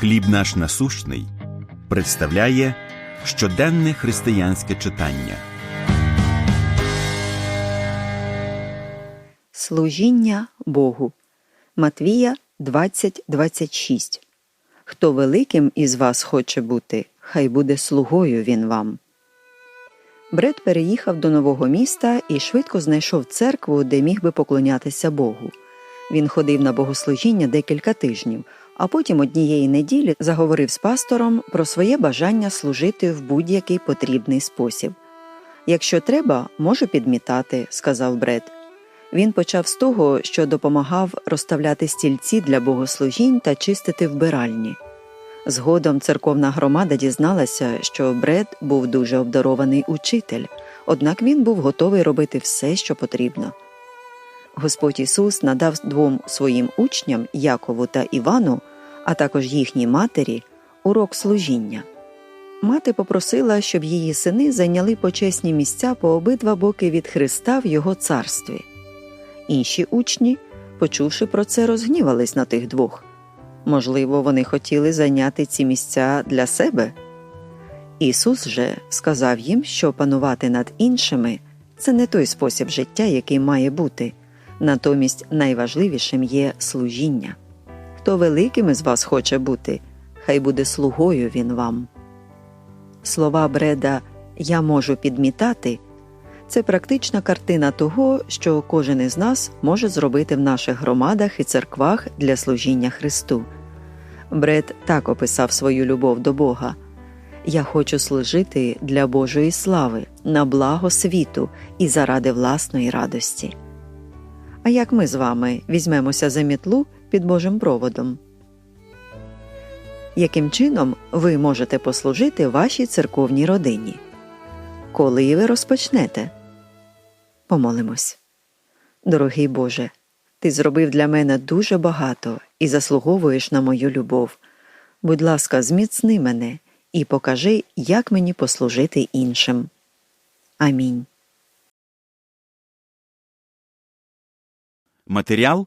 Хліб наш насущний представляє щоденне християнське читання. Служіння Богу. Матвія 20.26 Хто великим із вас хоче бути, хай буде слугою він вам. Бред переїхав до нового міста і швидко знайшов церкву, де міг би поклонятися Богу. Він ходив на богослужіння декілька тижнів, а потім однієї неділі заговорив з пастором про своє бажання служити в будь-який потрібний спосіб. Якщо треба, можу підмітати, сказав Бред. Він почав з того, що допомагав розставляти стільці для богослужінь та чистити вбиральні. Згодом церковна громада дізналася, що Бред був дуже обдарований учитель, однак він був готовий робити все, що потрібно. Господь Ісус надав двом своїм учням Якову та Івану, а також їхній матері, урок служіння. Мати попросила, щоб її сини зайняли почесні місця по обидва боки від Христа в Його царстві. Інші учні, почувши про це, розгнівались на тих двох. Можливо, вони хотіли зайняти ці місця для себе. Ісус же сказав їм, що панувати над іншими це не той спосіб життя, який має бути. Натомість найважливішим є служіння. Хто великим із вас хоче бути, хай буде слугою він вам. Слова Бреда Я можу підмітати це практична картина того, що кожен із нас може зробити в наших громадах і церквах для служіння Христу. Бред так описав свою любов до Бога Я хочу служити для Божої слави, на благо світу і заради власної радості. А як ми з вами візьмемося за мітлу під Божим проводом? Яким чином ви можете послужити вашій церковній родині? Коли ви розпочнете? Помолимось. Дорогий Боже, Ти зробив для мене дуже багато і заслуговуєш на мою любов. Будь ласка, зміцни мене і покажи, як мені послужити іншим. Амінь. Матеріал